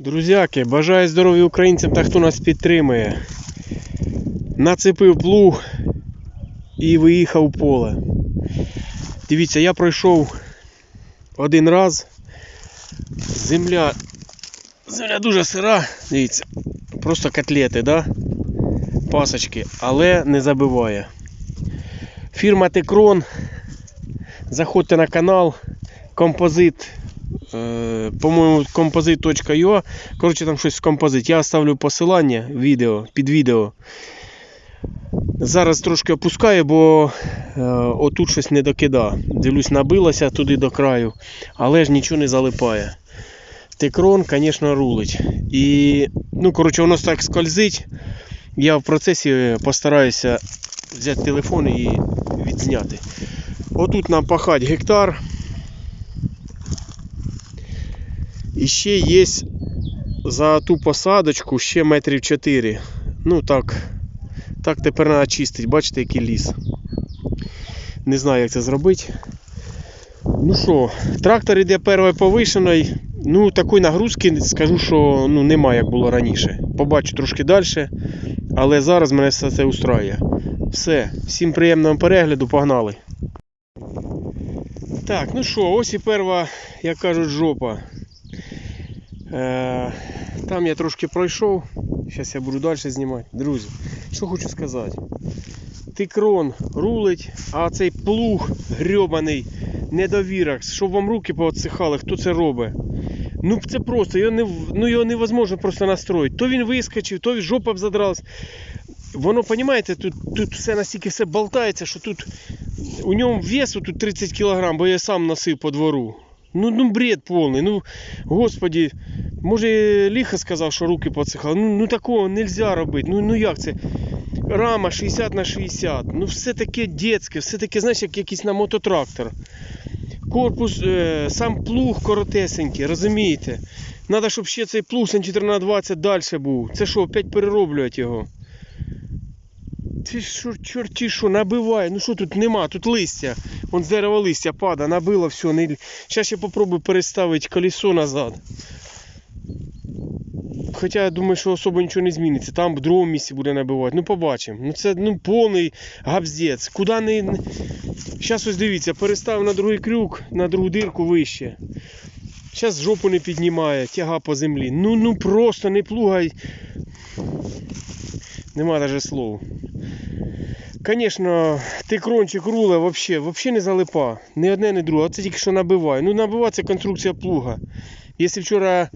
Друзяки, бажаю здоров'я українцям та хто нас підтримує. Нацепив плуг і виїхав поле. Дивіться, я пройшов один раз. Земля. Земля дуже сира, дивіться. Просто котлети, да? Пасочки, але не забиває. Фірма Текрон. Заходьте на канал. Композит по-моєму, композит.ua. Коротше, там щось композит. Я оставлю посилання відео, під відео. Зараз трошки опускаю, бо е, отут щось не докида. Дивлюсь, набилося туди до краю, але ж нічого не залипає. Текрон, звісно, рулить. І, ну, коротше, воно так скользить. Я в процесі постараюся взяти телефон і відзняти. Отут нам пахать гектар. І ще є за ту посадочку ще метрів 4. Ну так, так тепер треба чистити. Бачите, який ліс. Не знаю, як це зробити. Ну що, трактор іде першою повишеною. Ну, такої нагрузки скажу, що ну, нема, як було раніше. Побачу трошки далі. Але зараз мене все це устраює. Все, всім приємного перегляду, погнали. Так, ну що, ось і перша, як кажуть, жопа. Е, Там я трошки пройшов. Зараз я буду далі знімати. Друзі, що хочу сказати. Тикрон рулить, а цей плуг грьобаний, недовірок, щоб вам руки поотсихали, хто це робить. Ну це просто, його, не, ну, його невозможно просто настроїти. То він вискочив, то він жопа б задралась. Воно, розумієте, тут, тут все настільки все болтається, що тут у ньому весу тут 30 кг, бо я сам носив по двору. Ну, ну бред повний. Ну, господі, може ліха сказав, що руки поцихали. Ну, ну такого не можна робити. Ну, ну як це? Рама 60 на 60. Ну все таке дитяче, все таке, знаєш, як якийсь на мототрактор. Корпус, е, сам плуг коротесенький, розумієте? Треба, щоб ще цей плуг сантиметрів на 20 далі був. Це що, опять перероблювати його? Ти що, чорті що, набиває. Ну що тут нема, тут листя. Вон з дерева листя пада, набило все. Не... Зараз я попробую переставити колесо назад. Хоча я думаю, що особо нічого не зміниться. Там в другому місці буде набивати. Ну побачимо. Ну це ну, повний габзець. Куди не. Зараз ось дивіться, переставив на другий крюк, на другу дирку вище. Зараз жопу не піднімає, тяга по землі. Ну ну просто не плугай. Нема навіть слов. Звісно, тикрончик руле вообще, вообще не залипа. Ні одне, ні друге. Це тільки що набиває. Ну набива це конструкція плуга. Якщо вчора,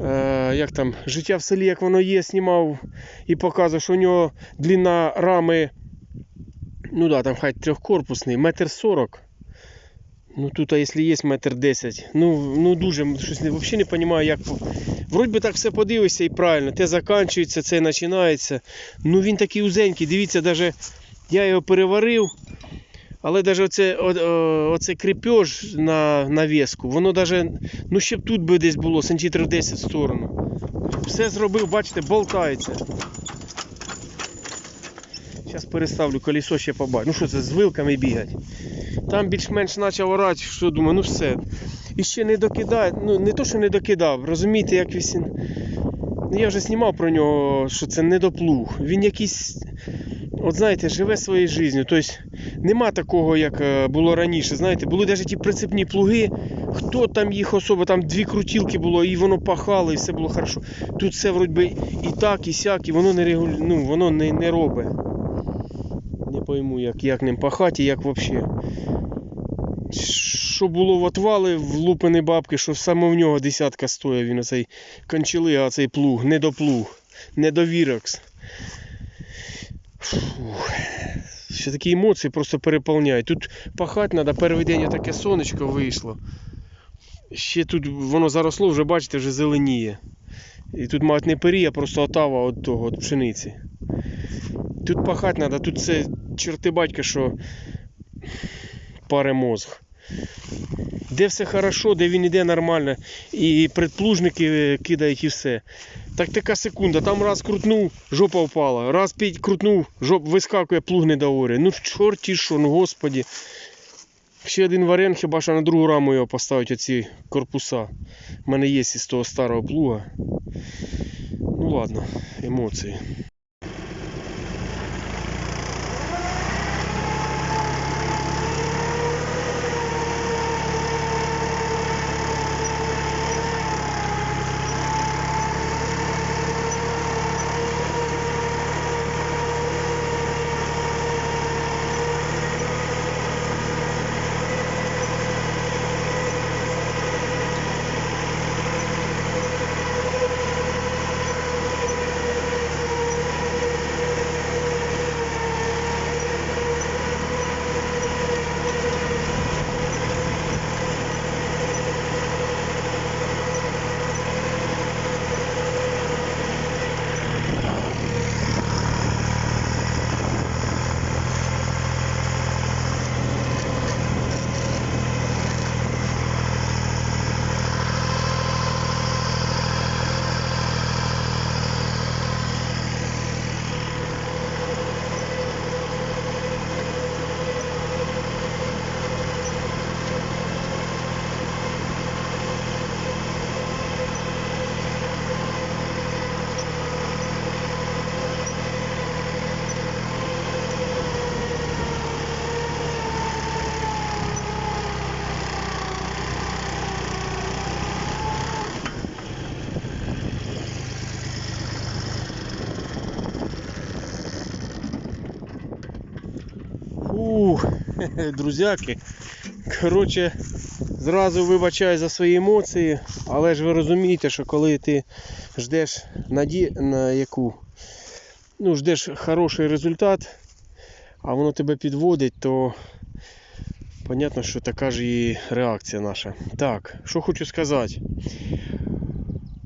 е, як там, життя в селі, як воно є, знімав і показував, що у нього длина рами, ну да, там хай трьохкорпусний, метр сорок. Ну тут, а якщо є метр десять, ну, ну дуже щось не, взагалі не розумію, як. Вроді би так все подивишся і правильно. Те закінчується, це починається. Ну він такий узенький, дивіться, навіть я його переварив. Але навіть оце, о, оце крепеж на, на веску, воно навіть, ну ще б тут би десь було, сантиметрів 10 в сторону. Все зробив, бачите, болтається. Зараз переставлю колесо ще побачу. Ну що це, з вилками бігать. Там більш-менш почав орати, що думаю, ну все. І ще не докидає, ну не то, що не докидав, розумієте, як він. Ну, Я вже знімав про нього, що це недоплуг. Він якийсь, от знаєте, живе своєю життю. Тобто нема такого, як е, було раніше. Знаєте, були навіть ті прицепні плуги. Хто там їх особо, там дві крутілки було, і воно пахало, і все було хорошо. Тут все вроді і так, і сяк, і воно не регуль... ну, воно не, не робить. Не пойму, як, як ним пахати, як взагалі. Що було в отвали влупані бабки, що саме в нього десятка стоїть він оцей кончили, а цей плуг, недоплуг, недовірокс. Фух. Ще такі емоції просто переповняють. Тут пахати треба, перший день таке сонечко вийшло. Ще тут воно заросло, вже бачите, вже зеленіє. І тут мають не пирі, а просто отава від того, від пшениці. Тут пахати треба, тут це чорти батька, що паре мозг. Де все хорошо, де він іде нормально, і предплужники кидають і все. Так така секунда, там раз крутнув, жопа впала, раз п'ять крутнув, жоп вискакує, плуг не доорює. Ну чорті що, ну господі. Ще один варіант, хіба що на другу раму його поставити оці корпуса. У мене є із того старого плуга. Ну ладно, емоції. друзяки. Коротше, зразу вибачаю за свої емоції, але ж ви розумієте, що коли ти ждеш наді... на яку, ну, ждеш хороший результат, а воно тебе підводить, то понятно, що така ж і реакція наша. Так, що хочу сказати.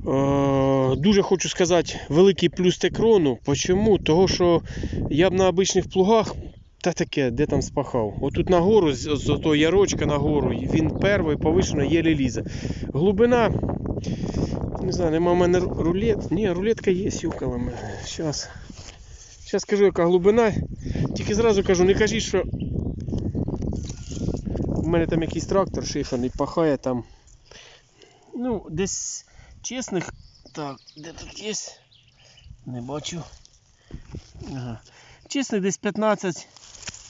Е, Дуже хочу сказати великий плюс текрону. Почому? Того, що я б на обичних плугах та таке, де там спахав. Отут нагору, з, з того ярочка нагору, він перший повишено єлі лізе. Глибина, не знаю, нема в мене ру- рулет. Ні, рулетка є, сюкала мене. Щас. Щас скажу, яка глибина. Тільки зразу кажу, не кажіть, що у мене там якийсь трактор шифаний, пахає там. Ну, десь чесних. Так, де тут є? Не бачу. Ага. Чесних десь 15,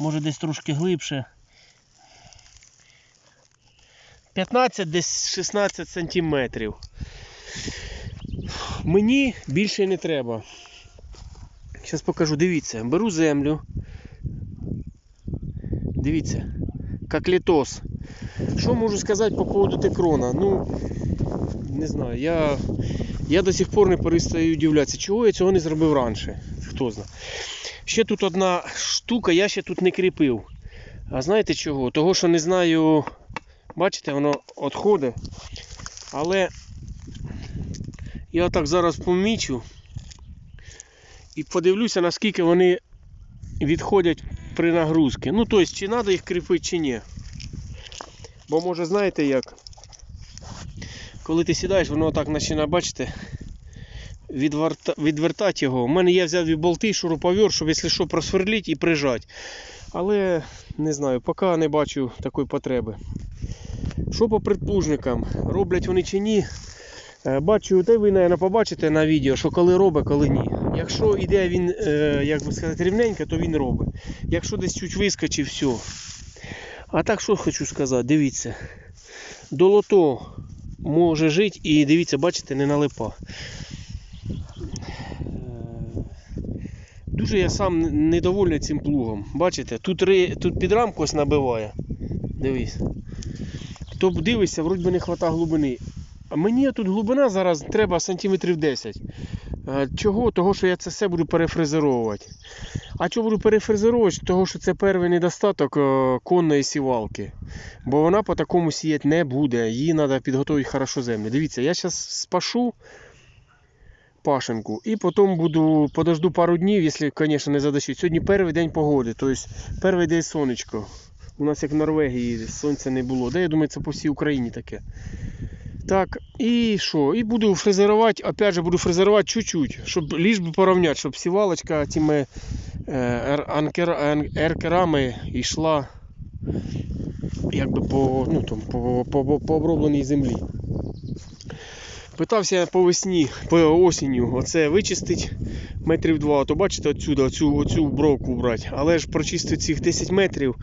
може десь трошки глибше. 15, десь 16 сантиметрів. Мені більше не треба. Зараз покажу, дивіться, беру землю. Дивіться, як літос. Що можу сказати по поводу текрона? Ну, не знаю, я, я до сих пор не перестаю удивлятися, чого я цього не зробив раніше. Хто знає. Ще тут одна штука, я ще тут не кріпив. А знаєте чого? Того, що не знаю, бачите, воно відходить. Але я так зараз помічу і подивлюся, наскільки вони відходять при нагрузці. Ну, тобто, чи треба їх кріпити, чи ні. Бо може знаєте як? Коли ти сідаєш, воно так починає, бачите, відверта... відвертати його. У мене я взяв і болти, шуруповер, щоб якщо що просверлити і прижати. Але не знаю, поки не бачу такої потреби. Що по предплужникам? Роблять вони чи ні? Е, Бачу, та ви, мабуть, побачите на відео, що коли робить, коли ні. Якщо йде він, е, як би сказати, рівненько, то він робить. Якщо десь чуть вискочив, все. А так що хочу сказати, дивіться. Долото може жити і дивіться, бачите, не налипа. Дуже я сам недовольний цим плугом. Бачите, тут, тут під рамку ось набиває. Дивись. Хто б дивиться, вроді би не вистачає глибини. А мені тут глибина зараз треба сантиметрів 10. Е, Чого? Того, що я це все буду перефрезеровувати. А чого буду перефрезеровувати? Того, що це перший недостаток е, конної сівалки. Бо вона по такому сіяти не буде. Їй треба підготувати хорошо землю. Дивіться, я зараз спашу пашенку і потім буду подожду пару днів, якщо, звісно, не задощить. Сьогодні перший день погоди, тобто перший день сонечко. У нас як в Норвегії сонця не було. Де я думаю, це по всій Україні таке. Так, і що? І буду фрезерувати, опять же, буду фрезерувати чуть-чуть, щоб ліж би порівняти, щоб сівалочка тими е, еркерами йшла якби по, ну, там, по, по, по, по обробленій землі. Питався по весні, по осінню, оце вичистить метрів два, то бачите отсюди, оцю, оцю бровку брати. Але ж прочистив цих 10 метрів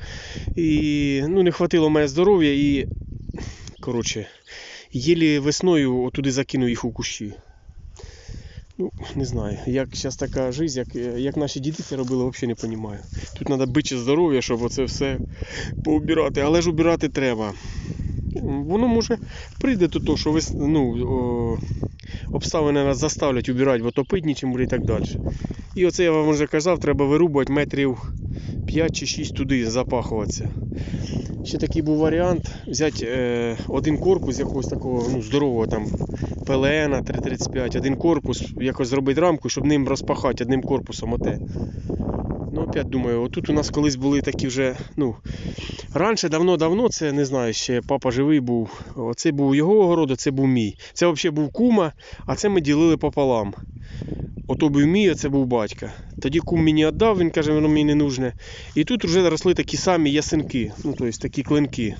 і ну, не хватило мене здоров'я і коротше, єлі весною отуди закинув їх у кущі. Ну, не знаю, як зараз така життя, як, як наші діти це робили, взагалі не розумію. Тут треба биче здоров'я, щоб оце все поубирати, але ж убирати треба. Воно може прийде до того, що ви, ну, о, обставини нас заставлять убирати, в отопитні, чим і так далі. І оце я вам вже казав, треба вирубувати метрів 5 чи 6 туди, запахуватися. Ще такий був варіант взяти е, один корпус якогось такого ну, здорового там ПЛН 335, один корпус, якось зробити рамку, щоб ним розпахати одним корпусом оте. Ну, опять думаю, отут у нас колись були такі вже, ну, раніше давно-давно, це не знаю, ще папа живий був. Оце був його огород, це був мій. Це взагалі був кума, а це ми ділили пополам. Ото був мій, а це був батька. Тоді кум мені віддав, він каже, воно мені не нужне. І тут вже росли такі самі ясенки, ну тобто такі клинки.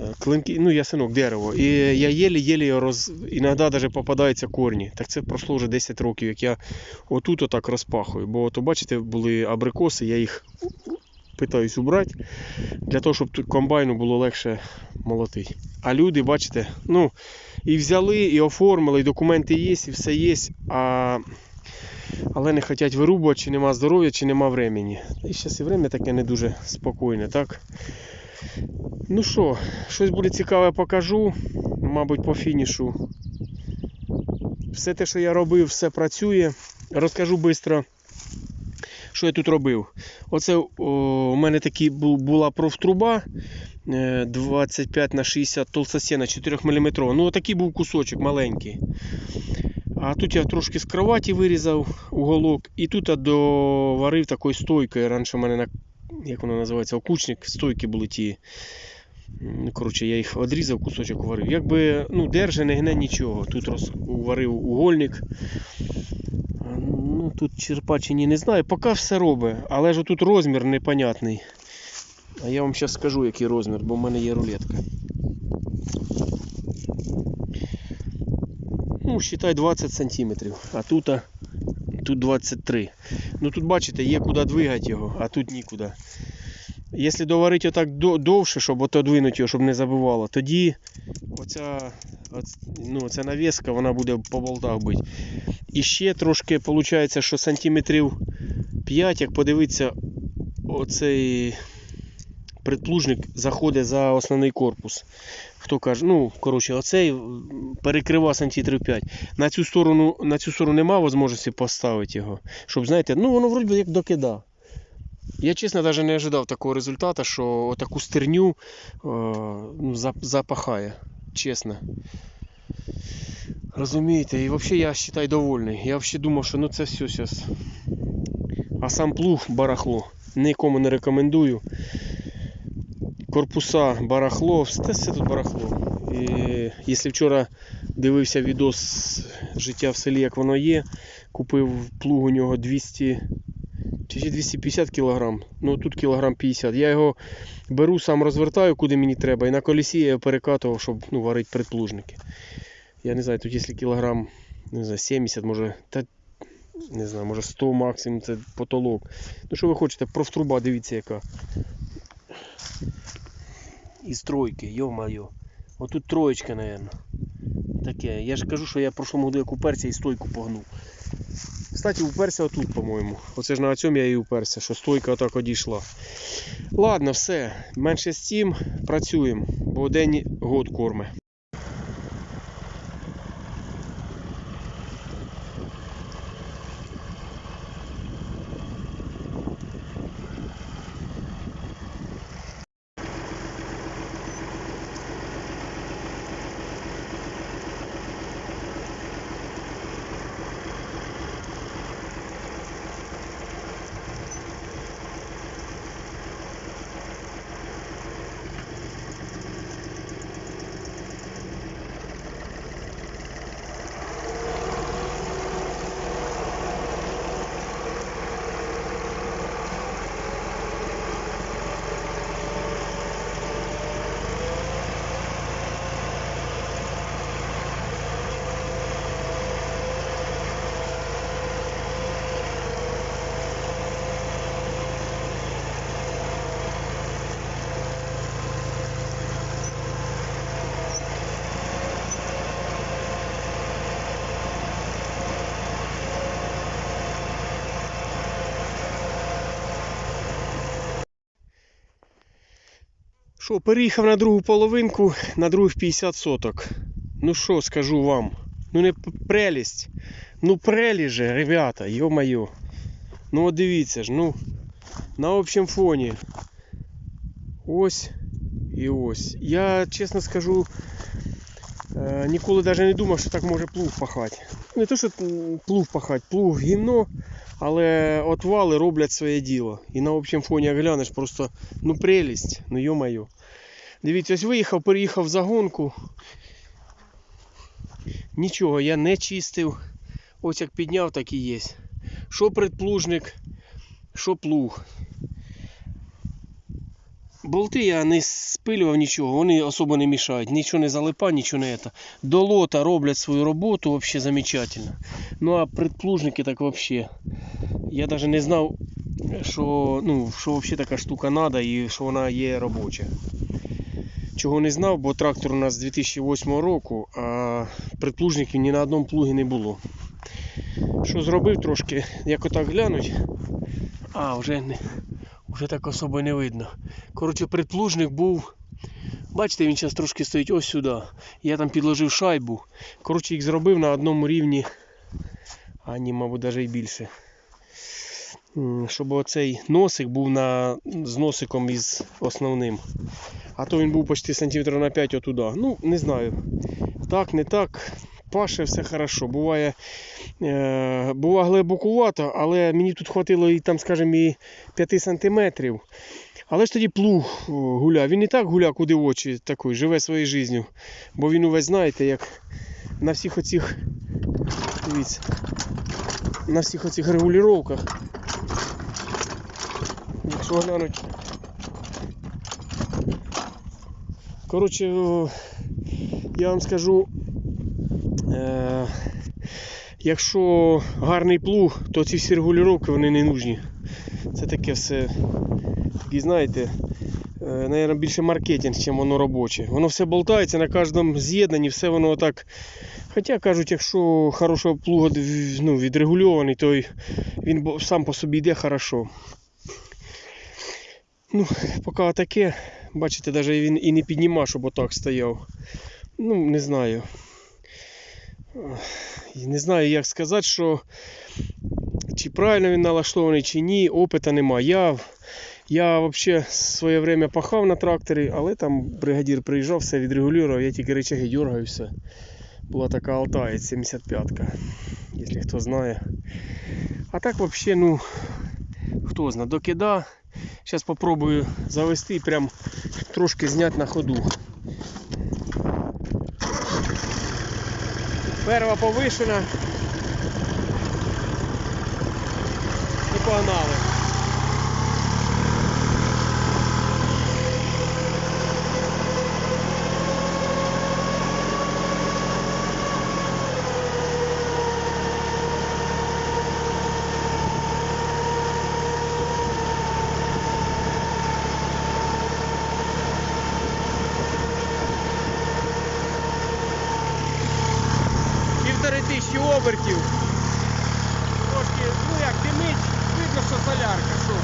Е, Клинки, ну ясенок, дерево. І я єлі-єлі роз... іноді навіть попадаються корні. Так це пройшло вже 10 років, як я отут отак розпахую. Бо от, бачите, були абрикоси, я їх питаюсь убрати, для того, щоб тут комбайну було легше молотити. А люди, бачите, ну, і взяли, і оформили, і документи є, і все є, а... але не хочуть вирубувати, чи нема здоров'я, чи нема времени. І зараз і время таке не дуже спокійне, так? Ну що, щось буде цікаве покажу, мабуть, по фінішу. Все те, що я робив, все працює. Розкажу швидко, що я тут робив. Оце о, у мене такі була профтруба е, 25 на 60 толстосена 4 мм. Ну, такий був кусочок маленький. А тут я трошки з кроваті вирізав уголок, і тут я доварив такою стойкою. Раніше у мене на як воно називається, окучник, стойки були ті. Коротше, я їх відрізав, кусочок варив. Якби ну, держи, не гне нічого. Тут роз... варив угольник. Ну, тут черпачені не знаю, поки все робить, але ж тут розмір непонятний. А я вам зараз скажу, який розмір, бо в мене є рулетка. Ну, считай 20 сантиметрів, а тут, тут 23. Ну тут бачите, є куди двигати його, а тут нікуди. Якщо доварити отак довше, щоб ото двинути його, щоб не забивало, тоді оця, ну, оця навіска вона буде по болтах бити. І ще трошки виходить, що сантиметрів 5, як подивитися, оцей предплужник заходить за основний корпус. Хто каже, ну, коротше, оцей перекрива сантиметрів 5. На цю сторону, на цю сторону немає можливості поставити його. Щоб, знаєте, ну воно вроді як докида. Я чесно навіть не ожидав такого результату, що таку стерню е, ну, запахає. Чесно. Розумієте, і взагалі я вважаю довольний. Я взагалі думав, що ну це все зараз. А сам плуг барахло. Нікому не рекомендую. Корпуса барахло, все, все тут барахло. І якщо вчора дивився відос життя в селі, як воно є, купив плуг у нього 200 чи 250 кг. Ну тут кілограм 50. Я його беру, сам розвертаю, куди мені треба, і на колесі я його перекатував, щоб ну, варити предплужники. Я не знаю, тут якщо кілограм не знаю, 70, може, та, не знаю, може 100 максимум, це потолок. Ну що ви хочете, профтруба, дивіться яка. Із тройки, йо-моє. Отут троєчка, мабуть. Таке. Я ж кажу, що я в прошлому году як уперся і стойку погнув. Кстати, уперся отут, по-моєму. Оце ж на цьому я і уперся, що стойка отак одійшла. Ладно, все. Менше з цим працюємо, бо день год корме. Що, переїхав на другу половинку, на других 50 соток. Ну що скажу вам? Ну не прелість. Ну прелість же, ребята, йо-моє. Ну от дивіться ж, ну. На общем фоні. Ось і ось. Я чесно скажу, е, ніколи навіть не думав, що так може плуг пахати. Не то, що плуг пахати, плуг гімно, але отвали роблять своє діло. І на общем фоні глянеш, просто ну прелість, ну йо-моє. Дивіться, ось виїхав, переїхав в загонку. Нічого, я не чистив. Ось як підняв, так і є. Що предплужник, що плуг. Болти я не спилював нічого, вони особо не мішають. Нічого не залипа, нічого не это. До лота роблять свою роботу, взагалі замечательно. Ну а предплужники так взагалі. Я навіть не знав, що, ну, що взагалі така штука треба і що вона є робоча. Чого не знав, бо трактор у нас з 2008 року, а предплужників ні на одному плугі не було. Що зробив трошки, як отак глянуть. А, вже не, вже так особо не видно. Коротше, предплужник був. Бачите, він зараз трошки стоїть ось сюди. Я там підложив шайбу. Коротше, їх зробив на одному рівні. А мабуть, навіть і більше. Щоб оцей носик був на, з носиком із основним. А то він був почти сантиметрів на 5 отуда. Ну, не знаю. Так, не так. Паше все хорошо. Буває, е, бува глибокувато, але мені тут хватило і там, скажімо, і 5 сантиметрів. Але ж тоді плуг о, гуляв. Він і так гуляв куди очі такий, живе своєю життю. Бо він увесь, знаєте, як на всіх оцих. Дивіться. На всіх оцих регулюваннях. Якщо глянуть. Коротше, я вам скажу, якщо гарний плуг, то ці всі регулювання вони не нужні. Це таке все, такі, знаєте, е, наверное, більше маркетинг, ніж воно робоче. Воно все болтається на кожному з'єднанні, все воно так. Хоча кажуть, якщо хорошого плуга ну, відрегульований, то він сам по собі йде хорошо. Ну, поки таке, бачите, навіть він і не підніма, щоб отак стояв. Ну, не знаю. Не знаю, як сказати, що чи правильно він налаштований, чи ні, опита нема. Я, я взагалі своє время пахав на тракторі, але там бригадір приїжджав, все відрегулював, я тільки речаги дергаю, все. Була така Алтай 75-ка, якщо хто знає. А так взагалі, ну, хто знає, докида. Зараз попробую завести і прям трошки зняти на ходу. Перва повишена. І погнали. Півтори тисячі обертів. Трошки, ну як димить, видно, що солярка, що.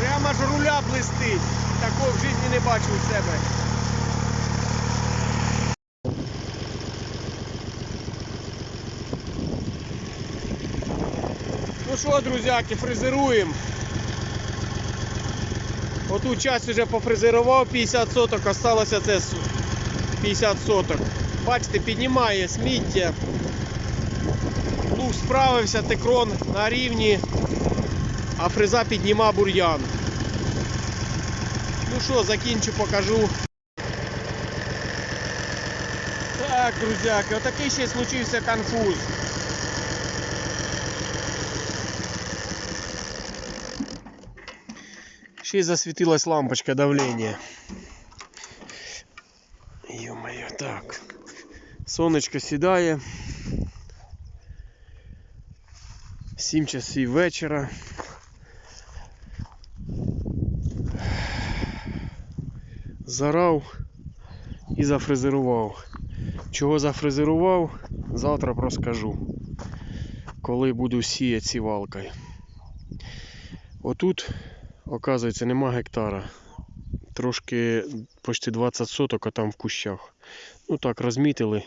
Прямо ж руля блистить. Такого в житті не бачив у себе. Ну що, друзяки, фрезеруємо. Оту часть вже пофрезерував 50 соток, осталося це 50 соток. Бачите, піднімає сміття. Луг справився, текрон на рівні, а фреза підніма бур'ян. що, закинчу покажу. Так, друзья, друзяки, отакий ще случился конфуз. Ще й засвітилась лампочка давления. Йо-моє, так. Сонечко седая. 7 часів вечера. Зарав і зафрезерував. Чого зафрезерував, завтра розкажу, коли буду сіяти сівалкою. Отут, оказується, нема гектара. Трошки почти 20 соток, а там в кущах. Ну так, розмітили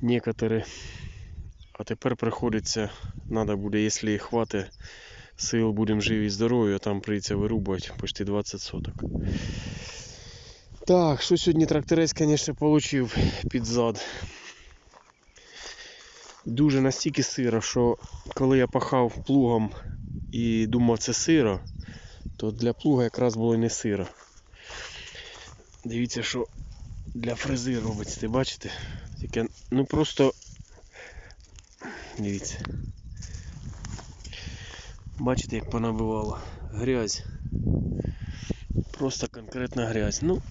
некоторі. А тепер приходиться, треба буде, якщо хватить сил, будемо живі і здорові, а там прийдеться вирубати почти 20 соток. Так, що сьогодні тракторець, звісно, отримав під зад. Дуже настільки сиро, що коли я пахав плугом і думав це сиро, то для плуга якраз було і не сиро. Дивіться, що для фрези робиться, бачите? Таке, ну просто дивіться. Бачите, як понабивало грязь. Просто конкретна грязь. Ну,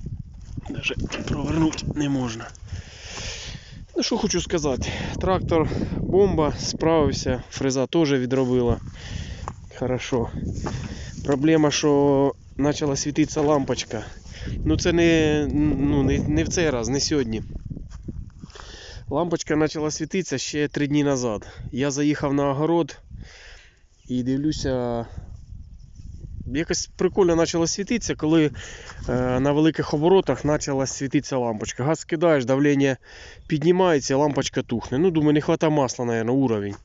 навіть провернути не можна. Ну що хочу сказати, трактор бомба, справився, фреза теж відробила. Хорошо. Проблема, що почала світитися лампочка. Ну це не, ну, не, не в цей раз, не сьогодні. Лампочка почала світитися ще три дні назад. Я заїхав на огород і дивлюся. Якось прикольно почало світитися, коли е, на великих оборотах почала світитися лампочка. Газ кидаєш, давлення піднімається, лампочка тухне. Ну, думаю, не вистачає масла, мабуть, уровень.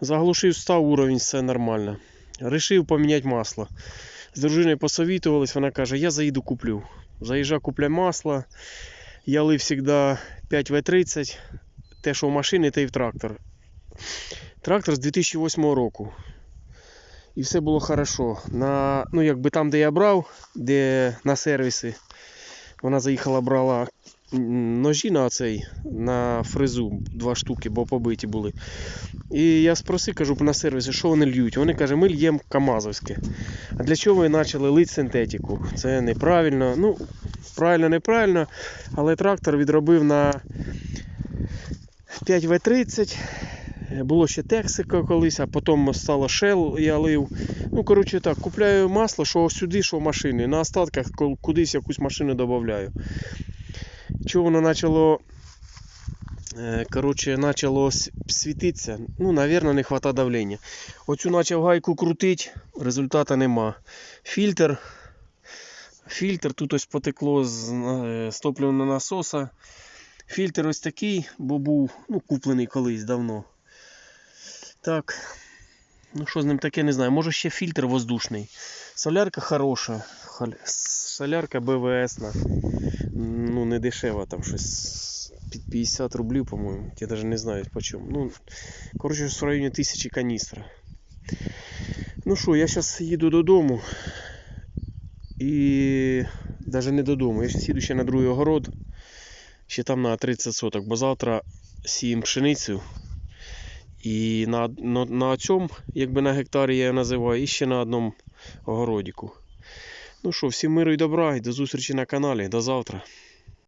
Заглушив, став уровень, все нормально. Рішив поміняти масло. З дружиною посовітувались, вона каже, я заїду куплю. Заїжджаю, купляю масло. Я лив завжди 5В30, те, що в машині, те і в трактор. Трактор з 2008 року. І все було хорошо. На, ну, якби там, де я брав, де на сервіси, вона заїхала, брала ножі на цей, на фрезу, два штуки, бо побиті були. І я спросив, кажу на сервісі, що вони льють. Вони кажуть, ми льємо Камазовське. А для чого ви почали лити синтетику? Це неправильно. Ну, правильно, неправильно, але трактор відробив на 5В30. Було ще Тексика колись, а потім стало Shell я лив. Ну, коротше так, купляю масло, що сюди, що в машині. На остатках кудись якусь машину додаю. Чого воно почало. е, Коротше, почало світитися. Ну, напевно, не вистачає давлення. Оцю почав гайку крутити, результату нема. Фільтр. Фільтр тут ось потекло е, з топливного насоса. Фільтр ось такий, бо був ну, куплений колись давно. Так. Ну що з ним таке, не знаю. Може ще фільтр воздушний. Солярка хороша. Солярка БВСна. Ну, не дешева, там щось під 50 рублів, по-моєму. Я навіть не знаю по чому. Ну, коротше, в районі тисячі каністра. Ну що, я зараз їду додому. І навіть не додому. Я зараз їду ще на другий огород. Ще там на 30 соток, бо завтра сіємо пшеницю. І на, на, на цьому, якби на гектарі я називаю, і ще на одному огородіку. Ну що, всім миру і добра, і до зустрічі на каналі. До завтра.